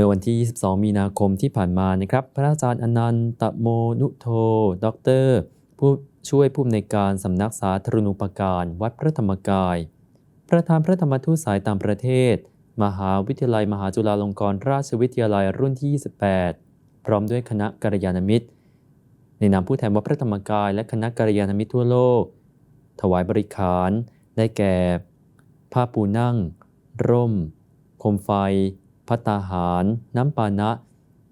มื่อวันที่ 22 มีนาคมที่ผ่านมานะครับ พระอาจารย์อนันตโมนุโทด็อกเตอร์ผู้ช่วยผู้อำนวยการสำนักสาธารณูปการวัดพระธรรมกาย ประธานพระธรรมทูตสายต่างประเทศ มหาวิทยาลัยมหาจุฬาลงกรณราชวิทยาลัยรุ่นที่ 28 พร้อมด้วยคณะกัลยาณมิตร ในนามผู้แทนวัดพระธรรมกายและคณะกัลยาณมิตรทั่วโลก ถวายบริขาร ได้แก่ ผ้าปูนั่ง ร่ม โคมไฟ พัตตาหาร น้ำปานะ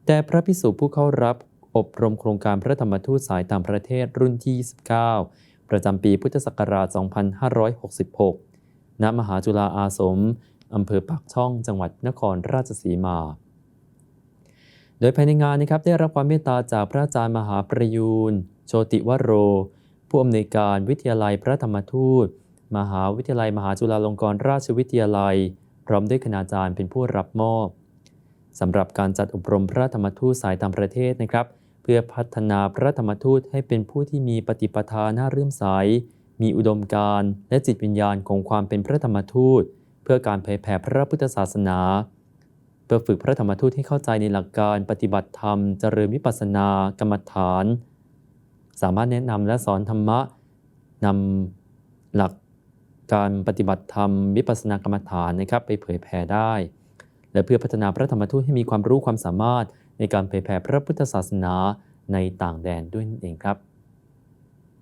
แด่พระพิสุผู้เข้ารับอบรมโครงการพระธรรมทูตสายต่างประเทศรุ่นที่ 29 ประจำปีพุทธศักราช 2566 ณ มหาจุฬาอาสม อำเภอปากช่อง จังหวัดนครราชสีมา โดยภายในงานนะครับได้รับความเมตตาจากพระอาจารย์มหาประยูน โชติวโร ผู้อำนวยการวิทยาลัยพระธรรมทูต มหาวิทยาลัยมหาจุฬาลงกรณราชวิทยาลัย พร้อมด้วยคณาจารย์เป็นผู้รับมอบสำหรับการจัดอบรมพระธรรมทูตสายต่างประเทศนะครับ เพื่อพัฒนาพระธรรมทูตให้เป็นผู้ที่มีปฏิปทาน่าเรื่มใส มีอุดมการณ์และจิตวิญญาณของความเป็นพระธรรมทูต เพื่อการเผยแผ่พระพุทธศาสนา เพื่อฝึกพระธรรมทูตให้เข้าใจในหลักการปฏิบัติธรรม เจริญวิปัสสนากรรมฐาน สามารถแนะนำและสอนธรรมะนำหลัก การปฏิบัติธรรมวิปัสสนากรรมฐานนะครับไปเผยแผ่ได้ และเพื่อพัฒนาพระธรรมทูตให้มีความรู้ความสามารถในการเผยแผ่พระพุทธศาสนาในต่างแดนด้วยนั่นเองครับ